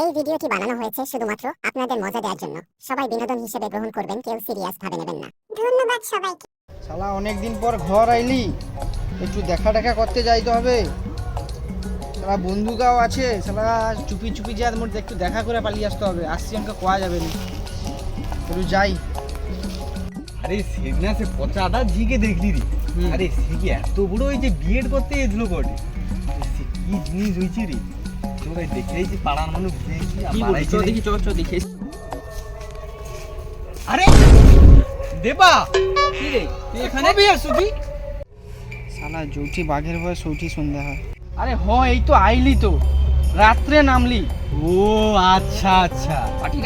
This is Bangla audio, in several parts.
এই ভিডিওটি বানানো হয়েছে শুধুমাত্র আপনাদের মজা দেওয়ার জন্য। সবাই বিনোদন হিসেবে গ্রহণ করবেন কেউ সিরিয়াস ভাবে নেবেন না। ধন্যবাদ সবাইকে। শালা অনেকদিন পর ঘর আইলি। একটু দেখা দেখা করতে যাইতে হবে। শালা বন্ধুকাও আছে। শালা চুপি চুপি যাওয়ার মধ্যে একটু দেখা করে পালিয়ে আসতে হবে। আসছি আমাকে কোয়া যাবে না? একটু যাই। আরে সেদিনা সে পচাটা ঝিকে দেখলি রে। হুম। আরে সে কি এত বড় ওই যে বিএড করতে এসলো বটে? আরে সে কি জিনিস হয়েছে রে? তোরা দেখে পাড়ার মানুষ দেখি আর পাড়ায় ছেলে- চো চো দেখি। আরে! দেবা! কি রে? তুই এখানে? কবে আসবি? শালা জৌটি বাঘের ভয় সৌটি সন্ধ্যা হয়। আরে হ এই তো আইলি তো। রাত্রে নামলি। ও আচ্ছা আচ্ছা। পাটি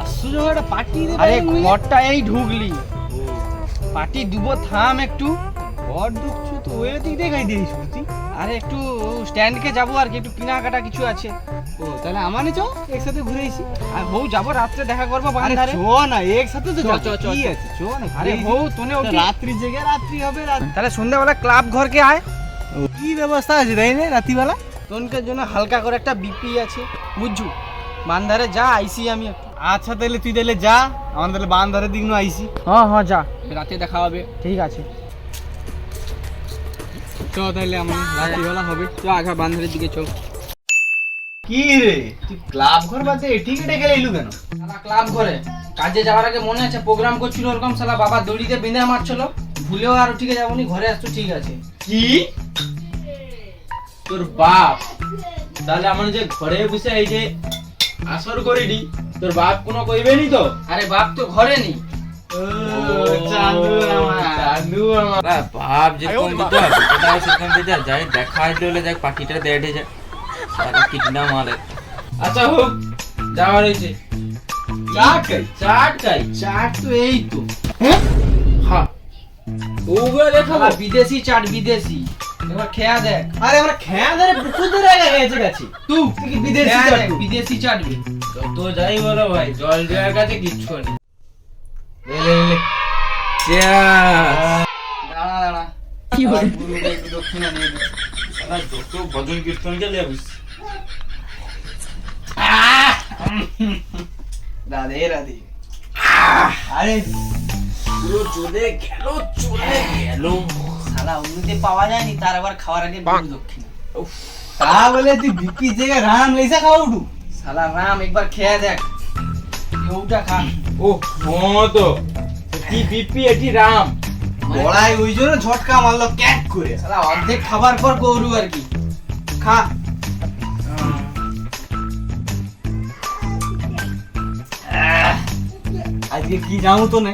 আসলে একটা পার্টি দে আরে ঘরটা এই ঢুকলি। পাটি দুবো থাম একটু। ঘর ঢুকছো তো ওই দিক দেখাই দিয়েছ আরে একটু স্ট্যান্ডকে যাব আর কি একটু কেনাকাটা কিছু আছে। ও তাহলে আমানে চ একসাথে ঘুরে এসি আর হৌ যাব রাত্রে দেখা করব বান্ধারে চ না একসাথে তো চ। চ, কি আছে? চ না আরে হৌ তোনে ওকে রাত্রি জেগে রাত্রি হবে রাত তাহলে সন্ধ্যাবেলা ক্লাব ঘরকে আয়। কি ব্যবস্থা আছে তাই না রাত্রিবেলা? তোনকের জন্য হালকা করে একটা বিপি আছে বুঝছু? বান্ধারে যা আইসি আমি আচ্ছা তাহলে তুই তাহলে যা আমার তাহলে বান্ধারের দিক নু আইসি। হ্যাঁ হ্যাঁ যা। রাতে দেখা হবে। ঠিক আছে। তাহলে আমার রাত্রিবেলা হবে। চ আঘা বান্ধারের দিকে চল। কি রে? তুই ক্লাব ঘর বাদে এটিকে ডেকে এলু কেন? সালা ক্লাব ঘরে। কাজে যাওয়ার আগে মনে আছে প্রোগ্রাম করছিল ওরকম সালা বাবা দড়িতে বেঁধে মারছিল। ভুলেও আর ঠিক যাবনি ঘরে আসতো ঠিক আছে। কি? তোর বাপ। তাহলে আমার যে ঘরে বসে এই যে আসর করিনি তোর বাপ কোনো কইবে নি তো? আরে বাপ তো ঘরে নি চান্দু আমার। চান্দু আমার। বাপ যেরকম দিতে হবে সেরকম দিতে হবে। যাই দেখা আসলে হলে যাক পাখিটা দেড়ে যায়। সারা কিডনা মারে। আচ্ছা হোক যাওয়ার হয়েছে। চাট খাই। চাট খাই। চাট তো এই তো। হ্যাঁ? ওগুলো দেখাবো। বিদেশি চাট বিদেশি। এবার খেয়া দেখ। আরে আমরা খেয়া ধরে পুকুর ধরে গেছে গেছি। তুই তুই কি বিদেশি চাট বিদেশি চাট যত যাই বলো ভাই জল দেওয়ার কাছে কিচ্ছু নেই। দাঁড়া দাঁড়া কি হলো একটু দক্ষিণা নিয়ে নে। শালা যত ভজন কীর্তন গেলে রাধে রাধে আরে পুরো চলে গেল চলে গেল সালা অমনিতে পাওয়া যায়নি তার আবার খাওয়ার আগে গুরু দক্ষিণা তা বলে তুই বিপি জায়গায় রাম লেসা খাওয়া উঠু সালা রাম একবার খেয়ে দেখ ওটা খা ও হ্যাঁ তো কি বিপি এটি রাম? বড়াই ওই জন্য ঝটকা মারলো ক্যাক করে। সালা অর্ধেক খাবার পর গরু আর কি। খা। আজকে কি যাব তো না?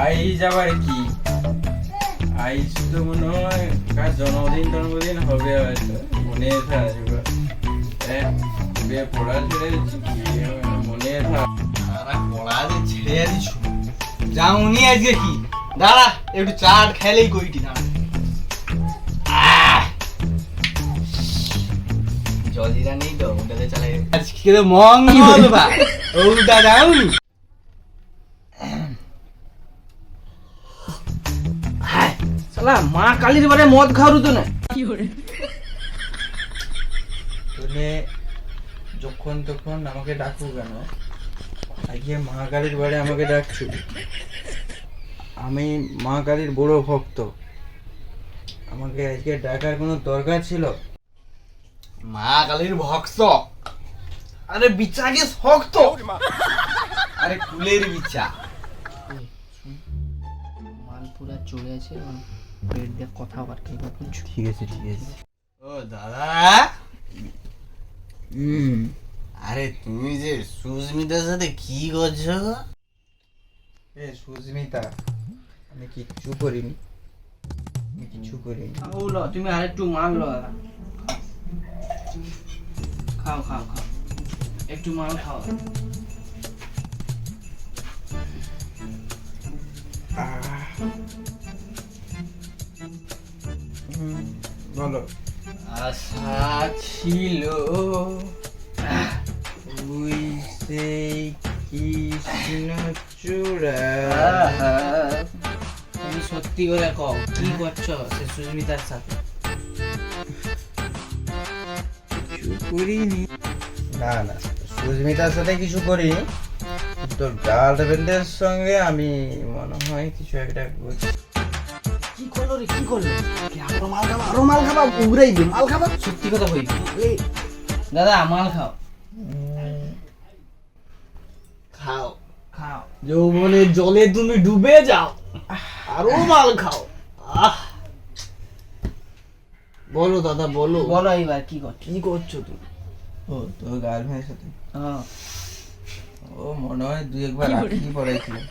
আই যাবার কি? আই শুধু মনে হয় কার জন্মদিন জন্মদিন হবে হয়তো মনে থাকবে বে পড়া ছেড়ে মনে থাক সারা পড়া ছেড়ে দিছু। যাওনি আজকে কি? দাঁড়া একটু চাট খেলেই কইটি দাঁড়া! জলজিরা নেই তো ওটাতে চালাই আজকে তো মঙ্গল বা ওটা যাওনি সালা মা কালীর বারে মদ খাওয়ারু তো না। কি তুমি যখন তখন আমাকে ডাকু কেন? আজকে মহাকালীর বাড়ি আমাকে ডাকছো। আমি মা কালীর বড় ভক্ত। আমাকে আজকে ডাকার কোনো দরকার ছিল? মা কালীর ভক্ত? আরে বিচাকে শক্ত আরে কুলের বিচা। মাল পুরা চলে আছে পেট দিয়ে কথা আবার খেয়ে বুঝছ ঠিক আছে ঠিক আছে। ও দাদা। হুম। আরে তুমি যে সুস্মিতার সাথে কি করছ গো? এ সুস্মিতা আমি কিচ্ছু করিনি। আমি কিছু করিনি। ওলো তুমি আরেকটু মাল লো। খাও খাও খাও। একটু মাল খাও। হুম, বলো। আশা ছিল। তুই সেই কৃষ্ণ চূড়া। তুমি সত্যি করে কও কি করছ সে সুস্মিতার সাথে? কিছু করিনি। না না সুস্মিতার সাথে কিছু করিনি। তোর গার্লফ্রেন্ডের সঙ্গে আমি মনে হয় কিছু একটা করছি কি করল রে কি করল? আরও মাল খাবা? আরও মাল খাবা? উড়াইবে মাল খাবা? সত্যি কথা কইবি। দাদা মাল খাও। যৌবনের জলে তুমি ডুবে যাও আরও মাল খাও। আহ। বলো দাদা বলো। বলো এইবার কি করছ? কি করছ তুমি? ও তোর গার্লফ্রেন্ডের সাথে? হ্যাঁ ও মনে হয় দুই একবার রাখি পড়াইছিল